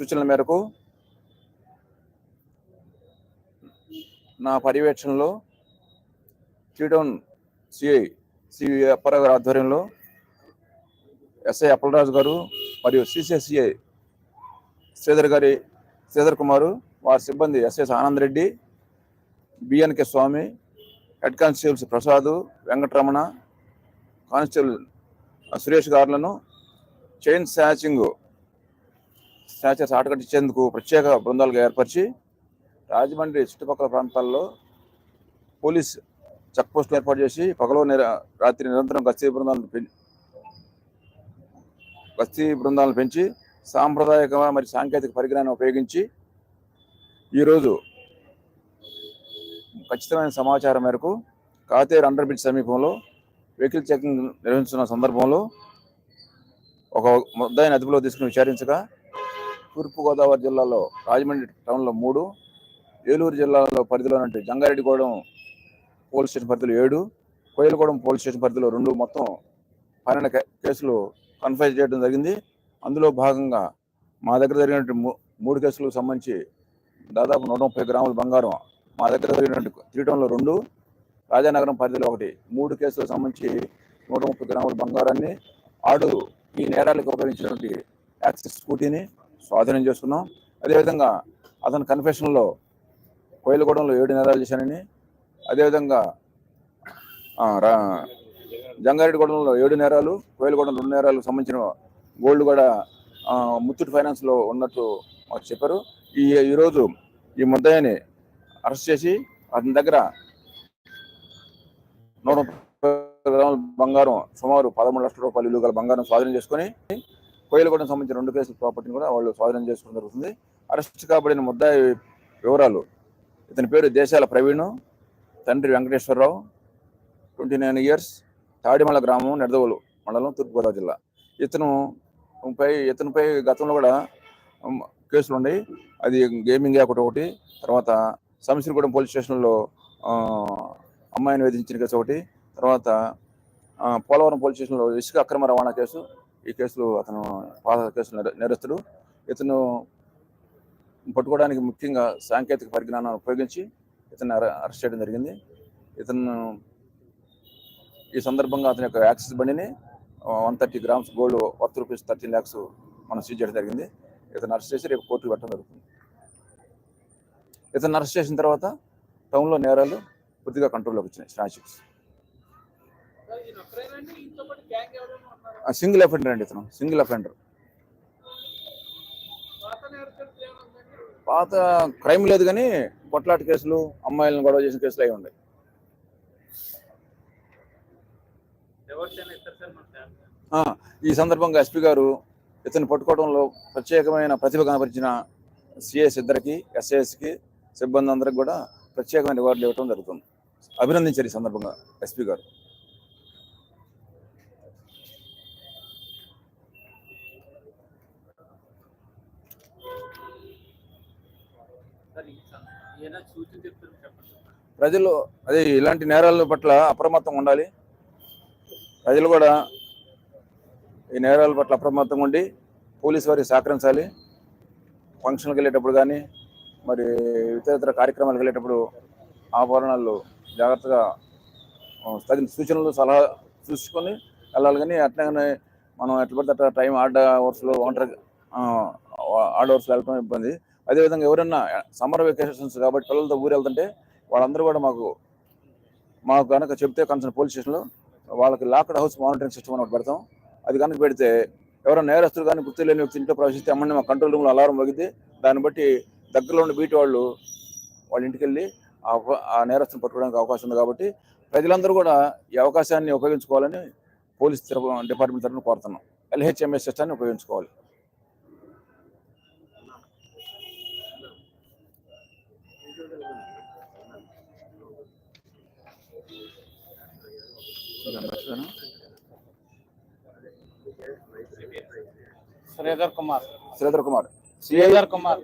సూచనల మేరకు నా పర్యవేక్షణలో త్రీటౌన్ సిఐ సివి అప్పారావు గారి ఆధ్వర్యంలో ఎస్ఐ అప్పలరాజు గారు మరియు సిసిఎస్సిఐ శ్రీధర్ గారి శ్రీధర్ కుమారు వారి సిబ్బంది SS Anand Reddy BNK Swamy head constables Prasad Venkataramana constable Suresh గారులను chain snatching snatchers ఆటగట్టించేందుకు ప్రత్యేక బృందాలుగా ఏర్పరిచి రాజమండ్రి చుట్టుపక్కల ప్రాంతాల్లో పోలీస్ చెక్ పోస్టులు ఏర్పాటు చేసి పగలో రాత్రి నిరంతరం గస్తీ బృందాలను గస్తీ బృందాలను పెంచి సాంప్రదాయక మరి సాంకేతిక పరిజ్ఞానం ఉపయోగించి ఈరోజు ఖచ్చితమైన సమాచారం మేరకు కాతేరు అండర్ బ్రిడ్జ్ సమీపంలో వెహికల్ చెకింగ్ నిర్వహిస్తున్న సందర్భంలో ఒక ముద్దాయిని అదుపులో తీసుకుని విచారించగా తూర్పుగోదావరి జిల్లాలో రాజమండ్రి టౌన్లో మూడు ఏలూరు జిల్లాలో పరిధిలో నుండి జంగారెడ్డిగూడెం పోలీస్ స్టేషన్ పరిధిలో ఏడు కోయలగూడెం పోలీస్ స్టేషన్ పరిధిలో రెండు మొత్తం పన్నెండు కేసులు కన్ఫైజ్ చేయడం జరిగింది. అందులో భాగంగా మా దగ్గర జరిగినటువంటి మూ- మూడు కేసులకు సంబంధించి దాదాపు నూట ముప్పై గ్రాముల బంగారం మా దగ్గర జరిగినటువంటి త్రీటంలో రెండు రాజానగరం పరిధిలో ఒకటి. మూడు కేసులకు సంబంధించి నూట ముప్పై గ్రాముల బంగారాన్ని ఆడు ఈ నేరాలకు ఉపయోగించినటువంటి యాక్సిస్ స్కూటీని స్వాధీనం చేసుకున్నాం అదేవిధంగా అతని కన్ఫెషన్లో కోయిలగూడెంలో ఏడు నేరాలు చేశానని అదేవిధంగా రా- జంగారెడ్డిగూడెంలో ఏడు నేరాలు కోయిలగూడెం రెండు నేరాలకు సంబంధించిన గోల్డ్ కూడా ముత్తూట్ ఫైనాన్స్లో ఉన్నట్టు మాకు చెప్పారు. ఈ ఈరోజు ఈ ముద్దాయిని అరెస్ట్ చేసి అతని దగ్గర నూట ముప్పై గ్రాముల బంగారం సుమారు పదమూడు లక్షల రూపాయలు విలువ గల బంగారం స్వాధీనం చేసుకొని కోయిలగూడెం సంబంధించిన రెండు కేసుల ప్రాపర్టీని కూడా వాళ్ళు స్వాధీనం చేసుకోవడం జరుగుతుంది. అరెస్ట్ కాబడిన ముద్దాయి వివరాలు. ఇతని పేరు దేశాల ప్రవీణ్ తండ్రి Venkateswara Rao twenty nine years Tadimala గ్రామం నెడదవోలు మండలం తూర్పుగోదావరి జిల్లా. ఇతను పై ఇతనిపై గతంలో కూడా కేసులు ఉన్నాయి. అది గేమింగ్ యాప్ ఒకటి తర్వాత సమసిరిగూడెం పోలీస్ స్టేషన్లో అమ్మాయిని వేధించిన కేసు ఒకటి తర్వాత పోలవరం పోలీస్ స్టేషన్లో ఇసుక అక్రమ రవాణా కేసు ఈ కేసులు అతను పాత కేసులు నేరస్తుడు. ఇతను పట్టుకోవడానికి ముఖ్యంగా సాంకేతిక పరిజ్ఞానాన్ని ఉపయోగించి ఇతను అరెస్ట్ చేయడం జరిగింది. ఇతను ఈ సందర్భంగా అతని యొక్క యాక్సిస్ బండిని one thirty grams gold worth rupees thirteen lakhs మనం సీజ్ చేయడం జరిగింది. ఇతను అరెస్ట్ చేసి రేపు కోర్టుకు పెట్టడం జరుగుతుంది. ఇతను అరెస్ట్ చేసిన తర్వాత టౌన్లో నేరాలు కొద్దిగా కంట్రోల్లోకి వచ్చినాయి. స్టాచ్యూస్ సింగిల్ అఫెండర్ అండి ఇతను. సింగిల్ అఫెండర్ పాత క్రైమ్ లేదు కానీ కొట్లాట కేసులు అమ్మాయిలను గొడవ చేసిన కేసులు అయి ఉన్నాయి. ఈ సందర్భంగా ఎస్పీ గారు ఇతను పట్టుకోవడంలో ప్రత్యేకమైన ప్రతిభ కనపరిచిన సిఎస్ ఇద్దరికి ఎస్ఏఎస్కి సిబ్బంది అందరికి కూడా ప్రత్యేకమైన రివార్డులు ఇవ్వడం జరుగుతుంది. అభినందించారు ఈ సందర్భంగా ఎస్పీ గారు. ప్రజలు అదే ఇలాంటి నేరాల పట్ల అప్రమత్తంగా ఉండాలి. ప్రజలు కూడా ఈ నేరాల పట్ల అప్రమత్తంగా ఉండి పోలీసు వారికి సహకరించాలి. ఫంక్షన్కి వెళ్ళేటప్పుడు కానీ మరి ఇతర కార్యక్రమాలకు వెళ్ళేటప్పుడు ఆభరణాలు జాగ్రత్తగా తగిన సూచనలు సలహా చూసుకొని వెళ్ళాలి కానీ అట్లాగనే మనం ఎట్లా పడితే అట్లా టైం ఆడ అవర్స్లో ఒంటరి ఆడ అవర్స్లో వెళ్ళడం ఇబ్బంది. అదేవిధంగా ఎవరైనా సమ్మర్ వెకేషన్స్ కాబట్టి పిల్లలతో ఊరు వెళ్తుంటే వాళ్ళందరూ కూడా మాకు మాకు కనుక చెప్తే కన్సర్న్ పోలీస్ స్టేషన్లో వాళ్ళకి లాక్డ్ హౌస్ మానిటరింగ్ సిస్టమ్ అని ఒకటి పెడతాం. అది కనుక పెడితే ఎవరైనా నేరస్తులు కానీ గుర్తు లేని వ్యక్తి ఇంట్లో ప్రవేశిస్తే అమ్మని మా కంట్రోల్ రూమ్లో అలారం మోగిద్ది దాన్ని బట్టి దగ్గరలో ఉన్న బీటి వాళ్ళు వాళ్ళ ఇంటికి వెళ్ళి ఆ ఆ నేరస్తుని పట్టుకోవడానికి అవకాశం ఉంది కాబట్టి ప్రజలందరూ కూడా ఈ అవకాశాన్ని ఉపయోగించుకోవాలని పోలీస్ తరపు డిపార్ట్మెంట్ తరఫున కోరుతున్నాం. ఎల్హెచ్ఎంఎస్ సిస్టాన్ని ఉపయోగించుకోవాలి. శ్రీధర్ కుమార్ శ్రీధర్ కుమార్ శ్రీధర్ కుమార్